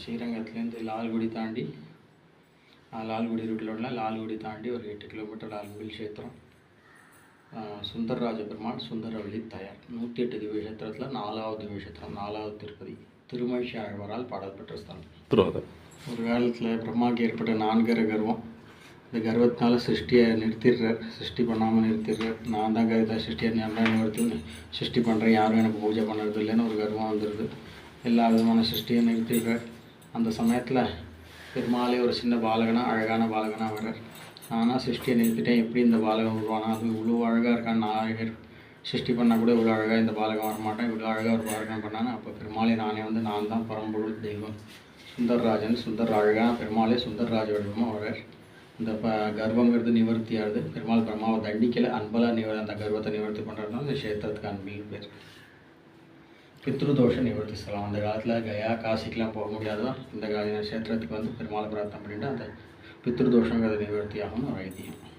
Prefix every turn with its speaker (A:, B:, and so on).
A: ஸ்ரீரங்கத்துலேருந்து லால்குடி தாண்டி லால்குடி ரூட்டில் உள்ள லால்குடி தாண்டி ஒரு எட்டு கிலோமீட்டர் லால்குடி க்ஷேத்திரம். சுந்தரராஜ பெருமாள் சுந்தரவள்ளி தயார். நூற்றி எட்டு திவ்ய க்ஷேத்திரத்தில் நாலாவது திவ்ய க்ஷேத்திரம் நாலாவது திருப்பதி. திருமழிசை ஆழ்வாரால் பாடல் பெற்ற ஸ்தலம். ஒரு காலத்தில் பிரம்மாவுக்கு ஏற்பட்ட நான்கர கர்வம். இந்த கர்வத்தினால சிருஷ்டியை நிறுத்திடுறார். சிருஷ்டி பண்ணாமல் நிறுத்திடுறார். நான் தான் கவிதா சிருஷ்டியை நான் தான் சிருஷ்டி பண்ணுறேன் யாரும் எனக்கு பூஜை பண்ணுறது இல்லைன்னு ஒரு கர்வம் வந்துடுது. எல்லா விதமான சிருஷ்டியை நிறுத்திடுறார். அந்த சமயத்தில் பெருமாளே ஒரு சின்ன பாலகனாக அழகான பாலகனாக வர்றார். நானாக சிருஷ்டியை நிறுத்திட்டேன். எப்படி இந்த பாலகம் உருவானா? அது இவ்வளோ அழகாக இருக்கான்னு நான் சிருஷ்டி பண்ணால் கூட இவ்வளோ அழகாக இந்த பாலகம் வரமாட்டேன். இவ்வளோ அழகாக ஒரு பாலகம் பண்ணான்னு அப்போ பெருமாளே நானே வந்து நான் தான் பரம்பொருள் தெய்வம். சுந்தர்ராஜன் சுந்தர் அழகான பெருமாளே சுந்தர்ராஜ வடிவமாக வர்றார். இந்த ப கர்வங்கிறது நிவர்த்தி ஆகுது பெருமாள் பிரம்மாவை தண்டிக்கலை அன்பலாக நிவர் அந்த கர்வத்தை நிவர்த்தி பண்ணுறதுனால இந்த கஷேத்திரத்துக்கு அன்பில் பேர். பித்ருதோஷ நிவர்த்தி ஸ்தலம் அந்த காலத்தில் கயா காசிக்கெலாம் போக முடியாதோ இந்த கா- க்ஷேத்திரத்துக்கு வந்து பெருமாள் பிரார்த்தனை பண்ணிவிட்டு அந்த பித்ருதோஷங்கிறது நிவர்த்தி ஆகும்னு ஒரு ஐதீகம்.